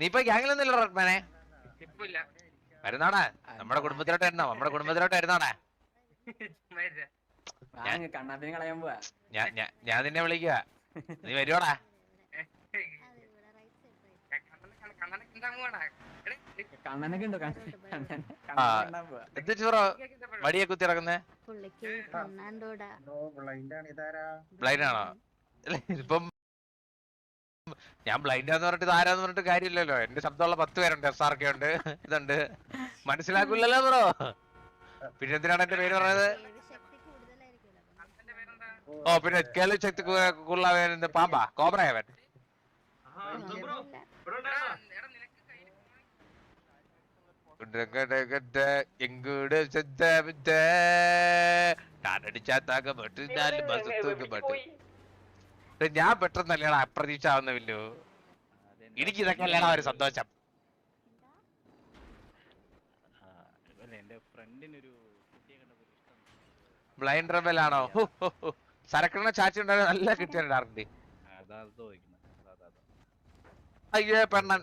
നീ ഇപ്പൊ ഗ്യാങ്ങിലൊന്നുമില്ല റഹ്മാനെ? വരുന്നോടാ. നമ്മുടെ കുടുംബത്തിലോട്ട് വരുന്നോ? നമ്മുടെ കുടുംബത്തിലോട്ട് വരുന്നോടാ. ഞാൻ നിന്നെ വിളിക്കുക നീ വരുവാടാ? മടിയെ കുത്തി കണ്ണാണ്ടോടാ. ബ്ലൈൻഡ് ആണോ ഇതിപ്പം ഞാൻ ബ്ലൈൻഡ് ആന്ന് പറഞ്ഞിട്ട് ആരാന്ന് പറഞ്ഞിട്ട് കാര്യമില്ലല്ലോ. എന്റെ ശബ്ദമുള്ള പത്ത് പേരുണ്ട് എസ് ആർ കെ ഉണ്ട് ഇതുണ്ട്. മനസ്സിലാക്കൂലല്ലോ ബ്രോ. പിന്നെ എന്തിനാണ് എന്റെ പേര് പറഞ്ഞത്? ഓ പിന്നെ കേളി ശക്തി എന്ത് പാമ്പാ കോബ്രയവൻ. അങ്ങനെയല്ല. എടാ, എടാ, നിനക്ക് കയ്യിൽ എങ്ങൂട് കാനടിച്ചാത്താക പെട്ട് നാല് ബസത്തൊക്കെ പെട്ട്. ഞാൻ പെട്ടെന്ന് അപ്രതീക്ഷ ആവുന്നില്ലോ എനിക്ക് ഇതൊക്കെ കല്യാണം ഒരു സന്തോഷം ബ്ലൈൻഡ് റബൽ ആണോ സരക്കണ ചാച്ചി നല്ല കിട്ടിയാണ് അയ്യോ പെണ്ണൻ ഇറങ്ങി. അയ്യോ പെണ്ണൻ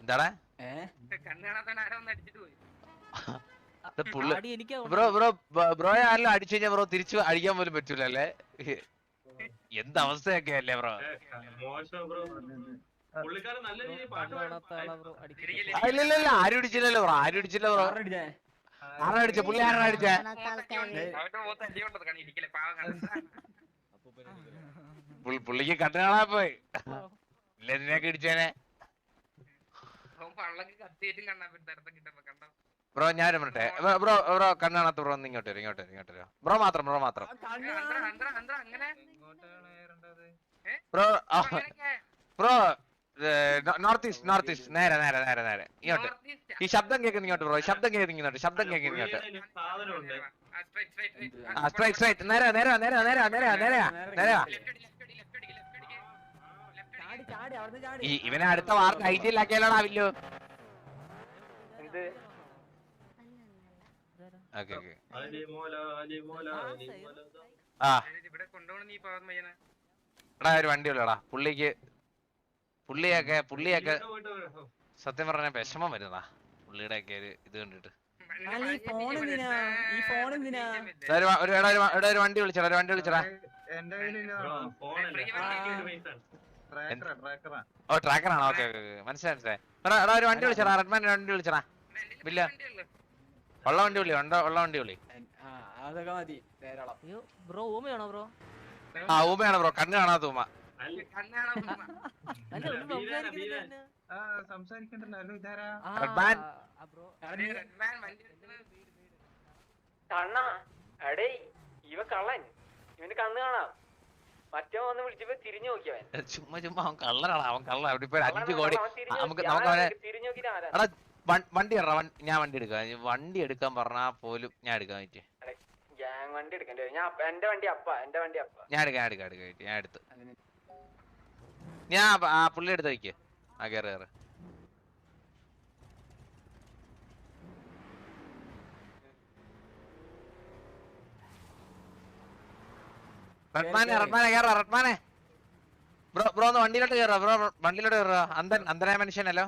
എന്താടാ? ബ്രോ ബ്രോ ബ്രോയെ ആരെല്ലാം അടിച്ചു കഴിഞ്ഞാൽ ബ്രോ തിരിച്ചു അടിക്കാൻ പോലും പറ്റൂല അല്ലേ എന്ത് അവസ്ഥയൊക്കെ അല്ലേ ബ്രോ? മോശം ബ്രോ. പുള്ളിക്കാരൻ നല്ല രീതിയിൽ പാട്ട് ബ്രോ ആ, ഇല്ല ഇല്ല ഇല്ല ആരും അടിച്ചില്ലല്ലോ ബ്രോ ആരും അടിച്ചില്ല ബ്രോ. ആരടിച്ചേ ആരാ അടിച്ച? പുള്ളി ആരാ അടിച്ച? പുള്ളിക്ക് കണ്ണ് കാണാൻ പോയി. ഇല്ല നിനക്ക് ഇടിച്ചേനെ അവൻ പള്ളക്ക് കത്തിയേറ്റും കണ്ണാപ്പി തരത്തെ കിട്ടുമ്പോ കണ്ടോ ബ്രോ ഞാൻ പറഞ്ഞെ ബ്രോ ബ്രോ കണ്ണാണത്ത് ബ്രോ ഒന്ന് ഇങ്ങോട്ട് വരും ഇങ്ങോട്ട് വരും ഇങ്ങോട്ട് വരും. ബ്രോ മാത്രം ബ്രോ മാത്രം. Bro bro north east north east. നേരെ നേരെ നേരെ നേരെ. ഇങ്ങോട്ട്. ഈ ശബ്ദം കേൾക്കുന്ന ഇങ്ങോട്ട് ബ്രോ ശബ്ദം കേൾക്കുന്ന ഇങ്ങോട്ട് ശബ്ദം കേൾക്കുന്ന ഇങ്ങോട്ട്. ആ, സ്ട്രൈറ്റ് സ്ട്രൈറ്റ് നേരെ നേരെ നേരെ നേരെ നേരെ നേരെ ഇവനെ അടുത്ത വാർക്ക് ഐ ടി ലാക്കിയാലോടാ വില്ലു. എടാ ഒരു വണ്ടി ഉള്ളടാ. പുള്ളിക്ക് പുള്ളിയൊക്കെ പുള്ളിയൊക്കെ. സത്യം പറഞ്ഞ വിഷമം വരുന്നതാ. പുള്ളിയുടെ ഒക്കെ ഒരു ഇത് കണ്ടിട്ട്. ഒരു വണ്ടി വിളിച്ചടാ ഒരു വണ്ടി വിളിച്ചടാ. ഓ ട്രാക്കർ ആണോ? ഓക്കെ ഓക്കെ മനസ്സിലായി മനസ്സിലായി. എടാ ഒരു വണ്ടി വിളിച്ചടാ റെഡ്മാൻ വണ്ടി വിളിച്ചടാ. ഇല്ല. ഉള്ള വണ്ടി വിളി ഉണ്ട ഉള്ള വണ്ടി വിളി. അതൊക്കെ മതി. ധാരാളം. അയ്യോ ബ്രോ ഊമയാണോ ബ്രോ? ആ ഊമയാണ് ബ്രോ. കണ്ണ് കാണാത്ത ഊമ. എന്നെ. ആ, റെഡ്മാൻ. കണ്ണാ അടേ ഇവ കള്ളൻ. ഇവന് കണ്ണ് കാണാം. ചുമ്മാ ചുമ്മാ അവൻ കള്ളറാണ് അവൻ കള്ള അവിടെ ഇപ്പൊ അഞ്ചു കോടി. നമുക്ക് നമുക്ക് അവനെ എടാ വണ്ടി ഇടറാ ഞാൻ വണ്ടി എടുക്കാം. വണ്ടി എടുക്കാൻ പറഞ്ഞാ പോലും ഞാൻ എടുക്കാൻ പറ്റി ഗ്യാങ് വണ്ടി എടുക്കണ്ടേ. ഞാൻ എന്റെ വണ്ടി അപ്പ എന്റെ വണ്ടി അപ്പ. ഞാൻ എടുക്കാം ഞാൻ എടുക്കാം എടുക്കാം ഞാൻ എടുത്ത്. ഞാൻ ആ- ആ പുള്ളി എടുത്ത് വയ്ക്ക് ആ കയറി കയറി റെഡ്മാനെ കേറ്. റെഡ്മാനെ കയറാ റെഡ്മാനെ ബ്രോ ബ്രോ ഒന്ന് വണ്ടിയിലോട്ട് കേറ ബ്രോ വണ്ടിയിലോട്ട് കേറ. അന്തൻ അന്തനായ മനുഷ്യനല്ലോ.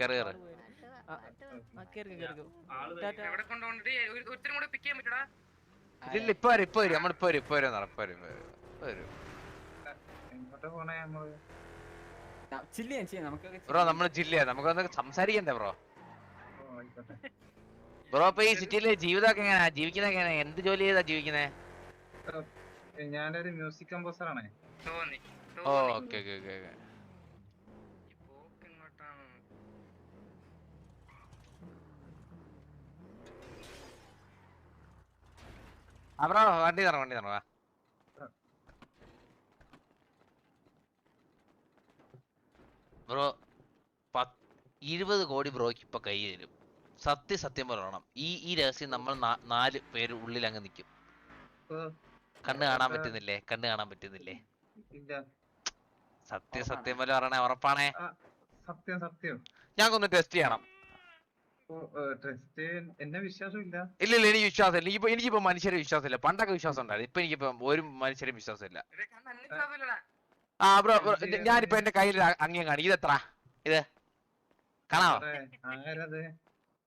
കേറ്, കേറ്. കാറ്. ഇല്ല ഇപ്പൊ വരും ഇപ്പൊ വരും. നമ്മളിപ്പോ വരും ഇപ്പൊ വരും ഇപ്പൊ വരും ഇപ്പൊ വരും ചില്ല് ചെയ്യാൻ ചെയ്യാം നമുക്കൊക്കെ ബ്രോ നമ്മൾ ജില്ലയാ നമുക്കൊന്ന് സംസാരിക്കണ്ടേ ബ്രോ? ബ്രോ ഇപ്പൊ ഈ സിറ്റിയിലെ ജീവിതമൊക്കെ എങ്ങനെയാ? ജീവിക്കുന്നത് എങ്ങനെയാ? എന്ത് ജോലി ചെയ്താ ജീവിക്കുന്നേ? ഞാനൊരു മ്യൂസിക് കമ്പോസർ ആണ്. ഓ. ഓക്കെ ഓക്കെ ഓക്കെ ബ്രോ വണ്ടി തരണം വണ്ടി തരണം ബ്രോ പത്ത് ഇരുപത് കോടി ബ്രോക്ക് ഇപ്പൊ കൈ തരും സത്യസത്യം പറയണം. ഈ ഈ രഹസ്യം നമ്മൾ നാല് പേര് ഉള്ളിൽ അങ്ങ് നിൽക്കും കണ്ണ് കാണാൻ പറ്റുന്നില്ലേ? കണ്ണ് കാണാൻ പറ്റുന്നില്ലേ? ഇല്ല. സത്യം സത്യം പോലെ പറയണേ ഉറപ്പാണേ? സത്യം സത്യം. ഞങ്ങൾക്കൊന്ന് ടെസ്റ്റ് ചെയ്യണം. ടെസ്റ്റ് എന്നെ വിശ്വാസമില്ല. ഇല്ല ഇല്ല എനിക്ക് വിശ്വാസമില്ല. എനിക്കിപ്പോ എനിക്കിപ്പോ മനുഷ്യരെ വിശ്വാസമില്ല. പണ്ടൊക്കെ വിശ്വാസം ഉണ്ടായിരുന്നു ഇപ്പൊ എനിക്കിപ്പോ ഒരു മനുഷ്യരെ വിശ്വാസമില്ല. ആ ബ്രോ ഞാനിപ്പോ എന്റെ കയ്യിൽ അങ്ങനെ കാണി ഇത്? എത്ര ഇത് കാണാ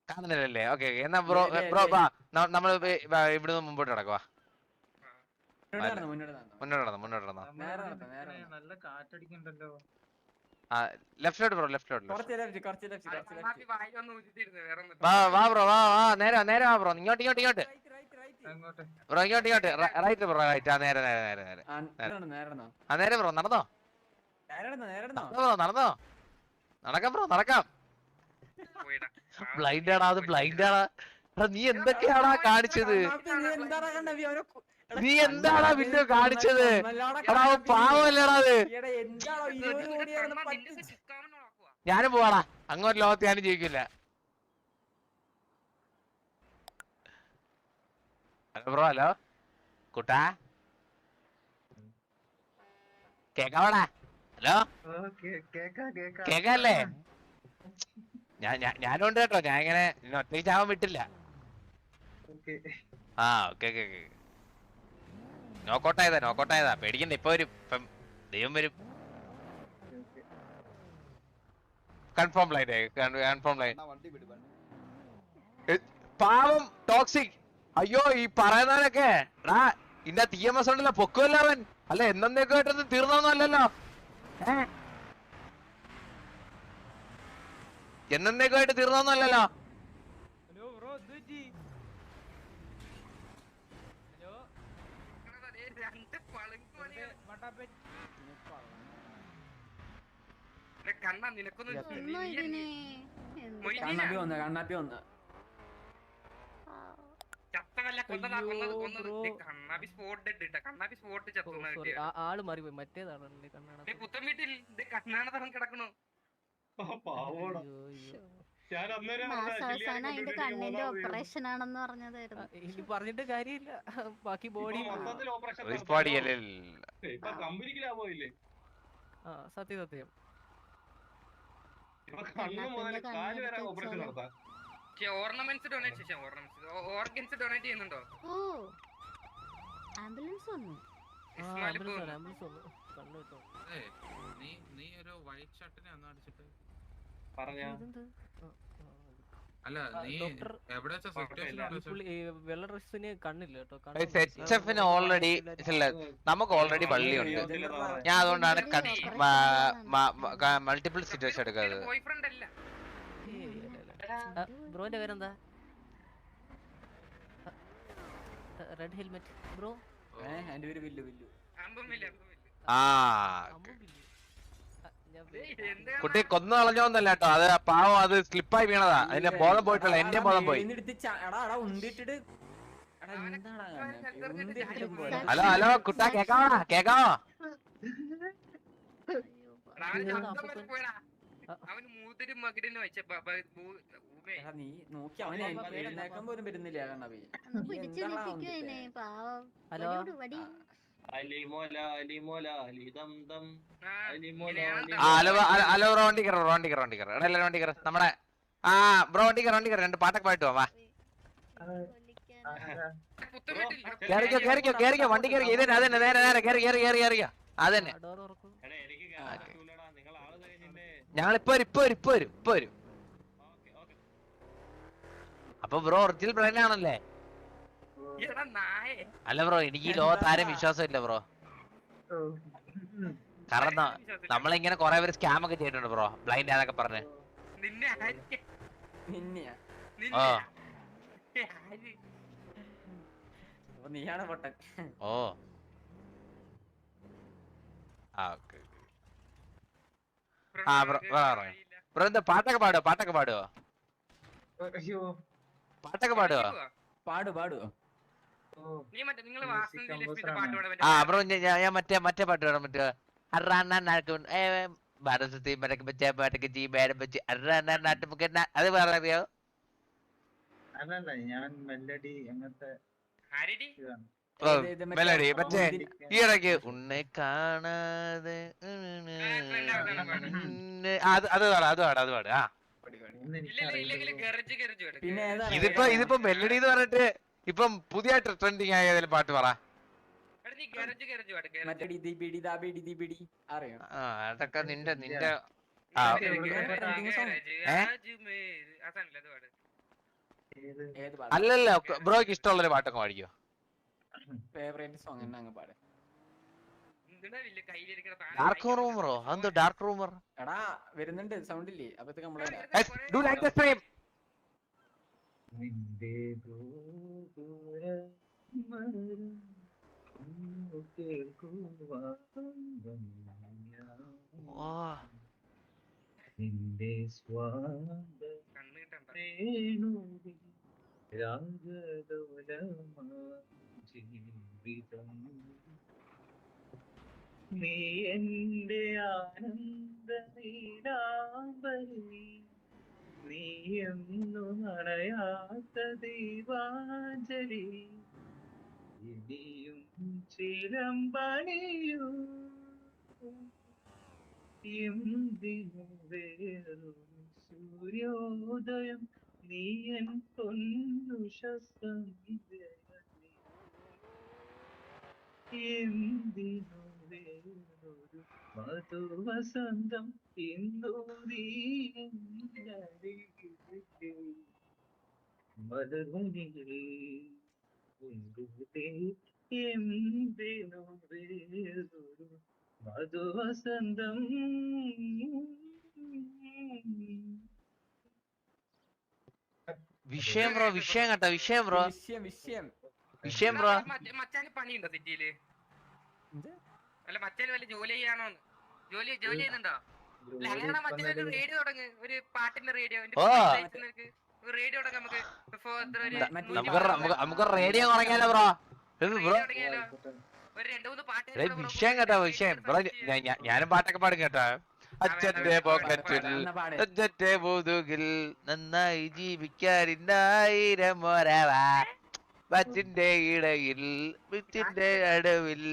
കാണുന്നില്ലല്ലേ? ഓക്കെ എന്നാ ബ്രോ ബ്രോ വാ. നമ്മൾ ഇവിടുന്ന് മുമ്പോട്ട് നടക്കുവാ മുന്നോട്ട് നടന്നോ, മുന്നോട്ട് നടന്നോ. നല്ല കാറ്റടിക്കണ്ടല്ലോ ലെഫ്റ്റിലോട്ട് ബ്രോ ലെഫ്റ്റിലോട്ട് വാ വാ ബ്രോ വാ വാ നേരെ നേരെ വാ ബ്രോ. ഇങ്ങോട്ട് ഇങ്ങോട്ട് ഇങ്ങോട്ട്. ബ്രോ ഇങ്ങോട്ട് ഇങ്ങോട്ട്. റൈറ്റ് ബ്രോ റൈറ്റ് ആ നേരെ നേരെ നേരെ നേരെ. ആ, നേരെ നടന്നോ, നേരെ നേരെ ബ്രോ നടന്നോ? നേരെ നടന്നോ, നടക്കാം ബ്രോ നടക്കാം. ബ്ലൈൻഡ് ആടാ അത് ബ്ലൈൻഡ് ആടാ എടാ, നീ എന്തൊക്കെയാടാ കാണിച്ചത്? നീ എന്താടാ എന്താടാ പിന്നെ കാണിച്ചത്? എടാ പാവല്ലടാ അത്. ഞാനും പോവാടാ. അങ്ങോട്ട് ലോകത്ത് ഞാനും ജയിക്കില്ല. Hello bro hello? കുട്ടാ? കേക്കാവടാ? ഹലോ? കേക്കല്ലേ? ഞാൻ ഞാൻ- ഞാനും കേട്ടോ. ഞാൻ ഇങ്ങനെ നിന്നെ ഒറ്റയ്ക്ക് ചാവാൻ വിട്ടില്ല. ഓക്കെ. ആ ഓക്കെ ഓക്കെ ഓക്കെ. നോക്കോട്ടായതാ നോക്കോട്ടായതാ. പേടിക്കണ്ട ഇപ്പൊ വരും. ഇപ്പം ദൈവം വരും. കൺഫേം ലൈൻ കൺഫേം ലൈൻ പാവം ടോക്സിക് അയ്യോ ഈ പറയുന്നവനൊക്കെ റാ ഇന്ന തീയമസ് ഉണ്ടല്ലോ പൊക്കുമല്ലോ അവൻ. അല്ല എന്നേക്കായിട്ടൊന്നും തീർന്നൊന്നും അല്ലല്ലോ. എന്നേക്കായിട്ട് തീർന്നൊന്നും അല്ലല്ലോ. കണ്ണാ, ദേ രണ്ട് പളുങ്ക് പണിയാണ്. എടേ, കണ്ണാ, നിനക്കൊന്നും ഒന്നും നീ- ഇതിന്? മൊയ്തീന. കണ്ണാപ്പി വന്ന് കണ്ണാപ്പി വന്ന് ചത്തതല്ല, കൊന്നതാ, അയ്യോ, കൊന്നത്, കൊന്നത്. ബ്രോ. ദേ, കണ്ണാപ്പി സ്പോട്ട് ഡെഡ് ഇട്ട കണ്ണാപ്പി സ്പോട്ട് ആൾ മാറിപ്പോയി. മറ്റേതാണ് കണ്ണാടി വീട്ടിൽ കിടക്കണു. പാവോടാ. അയ്യോ, അയ്യോ. ഞാൻ അന്നേരം മാസം പറഞ്ഞതാ, അതിന്റെ കണ്ണിന്റെ ഓപ്പറേഷൻ ആണെന്ന് പറഞ്ഞതായിരുന്നു. ഇനി പറഞ്ഞിട്ട് കാര്യമില്ല. ബാക്കി ബോഡി ഇപ്പൊ കമ്പനിക്ക് ലാഭമില്ലേ സത്യം സത്യം. ഇപ്പൊ കണ്ണ് മുതൽ കാൽ വരെ ഓപ്പറേഷൻ വെച്ചാലോ? ഓർണമെന്റ്സ് ഡൊണേറ്റ് ചെയ്യാം ഓർണമെന്റ്സ്. ഓർഗൻസ് ഡൊണേറ്റ് ചെയ്യുന്നുണ്ടോ? ഓ ആംബുലൻസ് വന്നു. ആംബുലൻസ് വന്നു ആംബുലൻസ് വന്നു. കണ്ണു നീ നീ ഒരു വൈറ്റ് ഷർട്ടിനെ അന്ന് അടിച്ചിട്ട് പറഞ്ഞ ഇതെന്ത് ആ, ആ, അല്ല നീ ഡോക്ടർ എവിടെ വെള്ള ഡ്രസ്സിന് കണ്ണില്ല കേട്ടോ. ഓൾറെഡി നമുക്ക് ഓൾറെഡി പള്ളിയുണ്ട് ഞാൻ അതുകൊണ്ടാണ് മൾട്ടിപ്പിൾ സിറ്റുവേഷൻ എടുക്കാറ് ബ്രോന്റെ പേരെന്താ? Red helmet bro? ആ കുട്ടി കൊന്നു കളഞ്ഞോന്നല്ല കേട്ടോ അത് പാവം അത് സ്ലിപ്പായി വീണതാ. അതിന്റെ ബോധം പോയിട്ടുള്ള എന്റെ ബോധം പോയി. ഹലോ ഹലോ കുട്ടാ കേക്കാവോ? കേക്കാവോ? നീ നോക്കി അവനെ എഴുന്നേക്കാൻ പോലും ഹലോ? ഹലോ കയറ കയറ വണ്ടി കയറ എടാ എല്ലാവരും വണ്ടി കയറ നമ്മുടെ ആ ബ്രോ വണ്ടി കയറ വണ്ടി കയറ രണ്ട് പാട്ടൊക്കെ പായിട്ട് വാ കേറിക്കോ കേറിക്കോ കേറിക്കോ വണ്ടി കയറി ഇത് തന്നെ അതന്നെ നേരെ നേരെ കേറി കേറി കേറി കയറിയോ അതന്നെ. ഞങ്ങളിപ്പോ തുറക്കൂ എടാ എനിക്ക് കേറാൻ നിങ്ങൾ ആൾ കഴിഞ്ഞില്ലേ ഞങ്ങൾ ഇപ്പൊ വരും ഇപ്പൊ വരും ഇപ്പൊ വരും ഇപ്പൊ വരും. Okay okay. അപ്പൊ ബ്രോ ഒറിജിനൽ പ്ലാൻ ആണല്ലേ? അല്ല ബ്രോ എനിക്ക് ഈ ലോകത്ത് ആരും വിശ്വാസം ഇല്ല ബ്രോ. കാരണം വിശ്വാസമില്ല. നമ്മളിങ്ങനെ കൊറേ പേര് സ്കാം ഒക്കെ ചെയ്തിട്ടുണ്ട് ബ്രോ ബ്ലൈൻഡ് ആന്നൊക്കെ പറഞ്ഞ്. നീയാണ് പൊട്ടൻ. ഓ. ആ ഓക്കെ ആ, ബ്രോ, ബ്രോ, ബ്രോ. അറിയില്ല. ബ്രോ എന്താ പാട്ടൊക്കെ പാടുവോ? പാട്ടൊക്കെ പാടുവോ? പാട്ടൊക്കെ പാടുവോ? പാടു പാടു. ആ ബ്രോ ഞാൻ ഞാൻ മറ്റേ മറ്റേ പാട്ട് പാടാൻ മരക്ക് വെച്ച പാട്ടൊക്കെ ജീ വെച്ച് നാട്ടുമുക്ക് അത് പറയാറിയോ അല്ലല്ല ഞാൻ മെല്ലഡി അങ്ങനത്തെ ആരെടി? ഇതാണ്. ഓ, ഏത് ഇത് മെലഡി മറ്റേ ഈ ഇടയ്ക്ക് ഉന്നെ കാണാതെ അത് അത് പാടാ അത് പാടാ അത് പാടാ. ആ. ഇല്ല ഇല്ലെങ്കിൽ ഗറജ് ഗറജ് വേണം പിന്നെ ഇതിപ്പോ ഇതിപ്പോ മെല്ലടി എന്ന് പറഞ്ഞിട്ട് ഇപ്പം പുതിയ ട്രെൻഡിങ് ആയ ഏതെങ്കിലും പാട്ട് പറ. അതൊക്കെ നിന്റെ നിന്റെ അല്ലല്ല ബ്രോയ്ക്ക് ഇഷ്ടമുള്ളൊരു പാട്ടൊക്കെ പാടിക്കോ. ഫേവറേറ്റ് സോങ് എന്നാ അങ്ങ് പാട്. ഡാർക്ക് റൂമറോ അതെന്തോ ഡാർക്ക് റൂമർ എടാ വരുന്നുണ്ട് സൗണ്ട് ഇല്ലേ അപ്പത്തെ നമ്മളെ ഡു ലൈക്ക് ദ സ്ട്രീം നിന്റെ ഗോപുര മരം ഒന്നു കേൾക്കുവാൻ ഞാൻ. നിന്റെ സ്വാദ കണ്ണ് കിട്ടണ്ട രേണുവിൽ രാഗലോലമാം ജീവിതം നീ എന്റെ ആനന്ദ നീരാമ്പരി നീ എന്നു നടയാത്ത ദീപാഞ്ജലി ഇനിയും ചിലമ്പണിയൂ സൂര്യോദയം. നീ എൻ പൊന്നുഷസന്ധ്യയല്ലേ എന്തിനു വേറൊരു മധുവസന്തം ഇന്നു നീ മധുവസന്തം വിഷയം ബ്രോ വിഷയം കേട്ടോ വിഷയം ബ്രോ. വിഷയം വിഷയം. വിഷയം ബ്രോ. മച്ചാന് പണിയുണ്ടോ സിറ്റിയിൽ? അല്ല മച്ചാന് വല്ല ജോലി ചെയ്യാണോ ജോലി ജോലി ചെയ്യുന്നുണ്ടോ? അല്ല അങ്ങനെ മച്ചാൻ ഒരു റേഡിയോ തുടങ്ങ് ഒരു പാട്ടിന്റെ റേഡിയോ റേഡിയോ തുടങ്ങാം നമുക്ക്. നമുക്ക് റേഡിയോ തുടങ്ങിയാലോ ബ്രോ. ബ്രോ? ഒരു രണ്ട് മൂന്ന് പാട്ട് ഏയ് വിഷയം കേട്ടോ വിഷയം. ബ്രോ ഞാനും പാട്ടൊക്കെ പാടും കേട്ടോ. അച്ഛന്റെ പോക്കറ്റിൽ അച്ഛന്റെ മുതുകിൽ നന്നായി ജീവിക്കാനിന്നായിരം ഒരവ ബച്ചിന്റെ ഇടയിൽ ബച്ചിന്റെ അടുവിൽ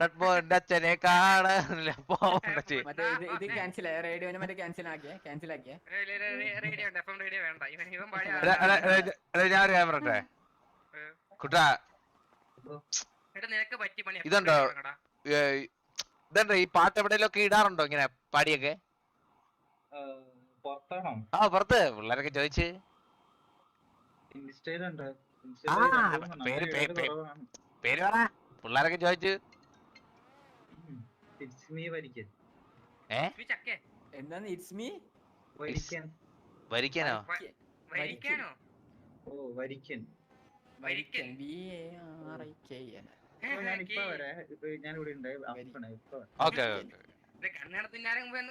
റഡ്മോന്റെ അച്ഛനെ കാണാനില്ല. പോകണ്ട ചെയ്യും ഇത് ക്യാൻസൽ റേഡിയോനെ മറ്റേ ക്യാൻസൽ ആക്കിയേ? ക്യാൻസൽ ആക്കിയേ? ഞാൻ കുട്ടാ. ഇതുണ്ടോ? ഇതുണ്ടോ? ഈ പാട്ട് എവിടെയെങ്കിലും ഇടാറുണ്ടോ ഇങ്ങനെ പാടിയൊക്കെ? ആ പുറത്ത്. പിള്ളേരൊക്കെ ചോദിച്ച്. ഇൻസ്റ്റയിലുണ്ട്. പേര് പേര് പറ പിള്ളേരൊക്കെ ചോദിച്ചു ഇറ്റ്സ് മീ വരിക്കൻ വരിക്കാനോ വരിക്കാനോ ഓ Varikkan Varikkan. V A R I K N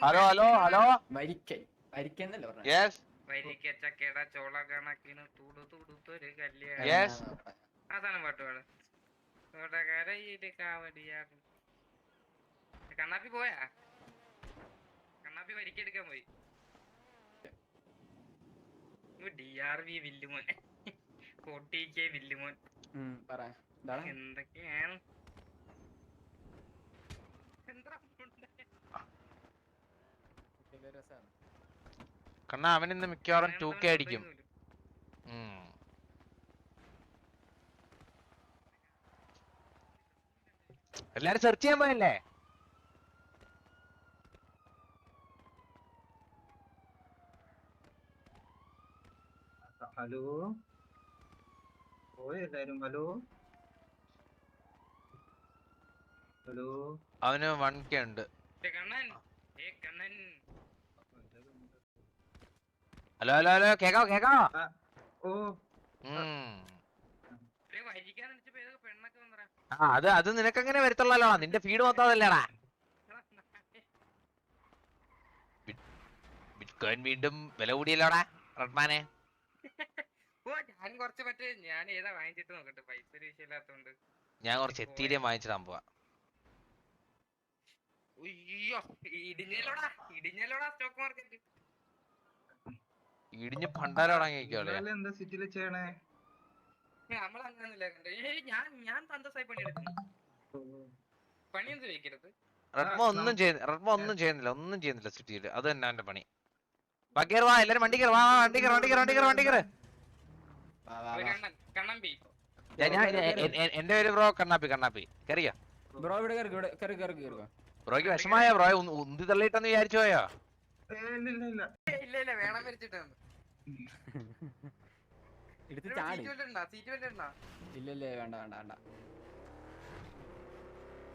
hello hello hello Varikkan Varikkan എന്നല്ലേ പറഞ്ഞത് യെസ് വരിക്ക ചക്കയുടെ ചോള കണക്കിന് തുടു തുടുത്തൊരു കല്യാണം. Yes. ആ സാധനം പാട്ട് പാട് തോട്ടക്കരയിൽ കാവടിയാടും കണ്ണാപ്പി പോയാ? കണ്ണാപ്പി വരിക്കെടുക്കാൻ പോയി. ഡി ആർ വി വില്ലുമോൻ. ഫോർട്ടി കെ വില്ലുമോൻ. എന്തൊക്കെയാണ്? എന്താ ഉണ്ടായെ? രസാണ്. അവൻ ഇന്ന് മിക്കവാറും ടൂ കെ അടിക്കും. എല്ലാരും സെർച്ച് ചെയ്യാൻ പോയല്ലേ? ഹലോ? എല്ലാരും? ഹലോ? ഹലോ? അവന് വൺ കെ ഉണ്ട്. ഹലോ ഹലോ ഹലോ കേക്കാവോ കേക്കാവോ? ആ അത് അത് നിനക്കങ്ങനെ വരത്തുള്ളല്ലോ. നിന്റെ ഫീഡ് മൊത്തം അതല്ലേടാ. ബിറ്റ്കോയിൻ വീണ്ടും വില കൂടിയല്ലോടാ റഡ്മാനെ ഓ ഞാൻ കുറച്ച് മറ്റേ ഞാൻ ഏതാ വാങ്ങിച്ചിട്ട് നോക്കട്ടെ പൈസ വിഷയമില്ലാത്തോണ്ട് ഞാൻ കുറച്ച് എത്തീരിയം വാങ്ങിച്ചിടാൻ പോവാ. ഇടിഞ്ഞല്ലോടാ ഇടിഞ്ഞല്ലോടാ സ്റ്റോക്ക് മാർക്കറ്റ് ഇടിഞ്ഞ് പണ്ടാരം തുടങ്ങിക്കോളെ ഇന്നലെ എന്താ സിറ്റിയിൽ ചെയ്യണേ? ഒന്നും ചെയ്യുന്നില്ല റെഡ്മോ ഒന്നും ചെയ്യുന്നില്ല ഒന്നും ചെയ്യുന്നില്ല സിറ്റിയിൽ അത് തന്നെ അവന്റെ പണി. വാ വാ എല്ലാരും വണ്ടി കയറി വാ വാ, വണ്ടി കയറി വണ്ടി കയറി വണ്ടി കയറി വണ്ടി കയറി എന്റെ പേര് ബ്രോ കണ്ണാപ്പി കണ്ണാപ്പി. കറിയോ? ബ്രോ ഇവിടെ കയറി കയറി കയറി ബ്രോയ്ക്ക് വിഷമായ ബ്രോ ഉന്തി തള്ളിയിട്ടെന്ന് വിചാരിച്ചു പോയോ? ഇല്ല ഇല്ല വേണം വരച്ചിട്ടാണ് എടുത്ത് ചാടി. ഇല്ല വേണ്ട വേണ്ട വേണ്ട.